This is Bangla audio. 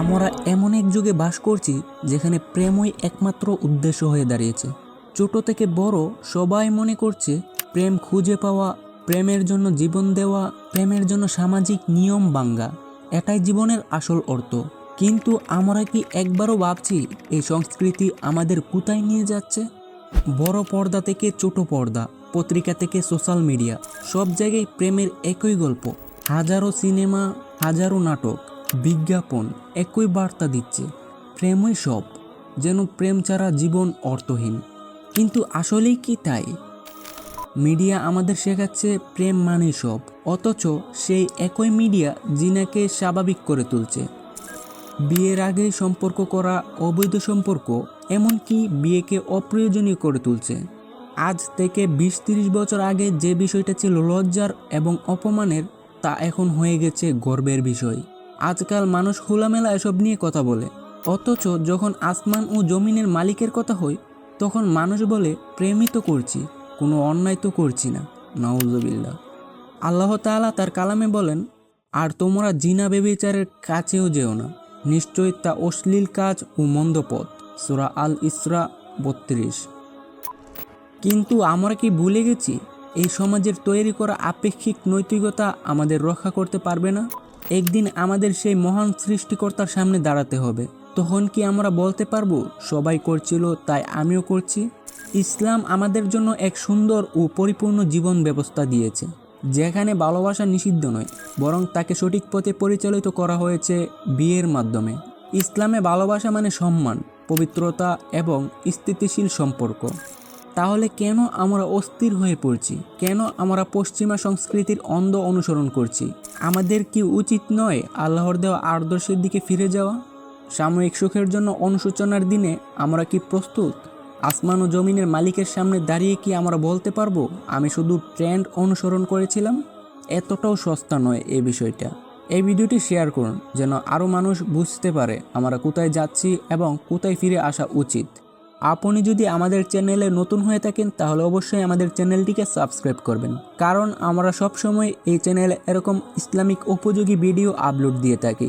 আমরা এমন এক যুগে বাস করছি যেখানে প্রেমই একমাত্র উদ্দেশ্য হয়ে দাঁড়িয়েছে। ছোট থেকে বড় সবাই মনে করছে প্রেম খুঁজে পাওয়া, প্রেমের জন্য জীবন দেওয়া, প্রেমের জন্য সামাজিক নিয়ম ভাঙ্গা এটাই জীবনের আসল অর্থ। কিন্তু আমরা কি একবারও ভাবছি এই সংস্কৃতি আমাদের কোথায় নিয়ে যাচ্ছে? বড় পর্দা থেকে ছোট পর্দা, পত্রিকা থেকে সোশ্যাল মিডিয়া, সব জায়গায় প্রেমের একই গল্প। হাজারো সিনেমা, হাজারো নাটক বিজ্ঞাপন একই বার্তা দিচ্ছে, প্রেমই সব, যেন প্রেম ছাড়া জীবন অর্থহীন। কিন্তু আসলেই কি তাই? মিডিয়া আমাদের শেখাচ্ছে প্রেম মানে সব, অথচ সেই একই মিডিয়া জিনাকে স্বাভাবিক করে তুলছে। বিয়ের আগেই সম্পর্ক করা অবৈধ সম্পর্ক, এমনকি বিয়েকে অপ্রয়োজনীয় করে তুলছে। আজ থেকে বিশ তিরিশ বছর আগে যে বিষয়টা ছিল লজ্জার এবং অপমানের, তা এখন হয়ে গেছে গর্বের বিষয়। আজকাল মানুষ খোলামেলা এসব নিয়ে কথা বলে। অথচ যখন আসমান ও জমিনের মালিকের কথা হয়, তখন মানুষ বলে, প্রেমই তো করছি, কোনো অন্যায় তো করছি না। নওজবিল্লা আল্লাহ তাআলা তার কালামে বলেন, আর তোমরা জিনা বেবিচারের কাছেও যেও না। নিশ্চয়ই তা অশ্লীল কাজ ও মন্দ পথ। সুরা আল ইসরা বত্রিশ। কিন্তু আমরা কি ভুলে গেছি? এই সমাজের তৈরি করা আপেক্ষিক নৈতিকতা আমাদের রক্ষা করতে পারবে না? একদিন আমাদের সেই মহান সৃষ্টিকর্তার সামনে দাঁড়াতে হবে। তখন কি আমরা বলতে পারব, সবাই করছিল, তাই আমিও করছি? ইসলাম আমাদের জন্য এক সুন্দর ও পরিপূর্ণ জীবন ব্যবস্থা দিয়েছে, যেখানে ভালোবাসা নিষিদ্ধ নয়, বরং তাকে সঠিক পথে পরিচালিত করা হয়েছে বিয়ের মাধ্যমে। ইসলামে ভালোবাসা মানে সম্মান, পবিত্রতা এবং স্থিতিশীল সম্পর্ক। তাহলে কেন আমরা অস্থির হয়ে পড়ছি? কেন আমরা পশ্চিমা সংস্কৃতির অন্ধ অনুসরণ করছি? আমাদের কি উচিত নয় আল্লাহর দেওয়া আদর্শের দিকে ফিরে যাওয়া? সাময়িক সুখের জন্য অনুশোচনার দিনে আমরা কি প্রস্তুত? আসমান ও জমিনের মালিকের সামনে দাঁড়িয়ে কি আমরা বলতে পারব, আমি শুধু ট্রেন্ড অনুসরণ করেছিলাম? এতটাও সস্তা নয় এই বিষয়টা। এই ভিডিওটি শেয়ার করুন, যেন আরও মানুষ বুঝতে পারে আমরা কোথায় যাচ্ছি এবং কোথায় ফিরে আসা উচিত। আপনি যদি আমাদের চ্যানেলে নতুন হয়ে থাকেন, তাহলে অবশ্যই আমাদের চ্যানেলটিকে সাবস্ক্রাইব করবেন। কারণ আমরা সবসময় এই চ্যানেলে এরকম ইসলামিক উপযোগী ভিডিও আপলোড দিয়ে থাকি।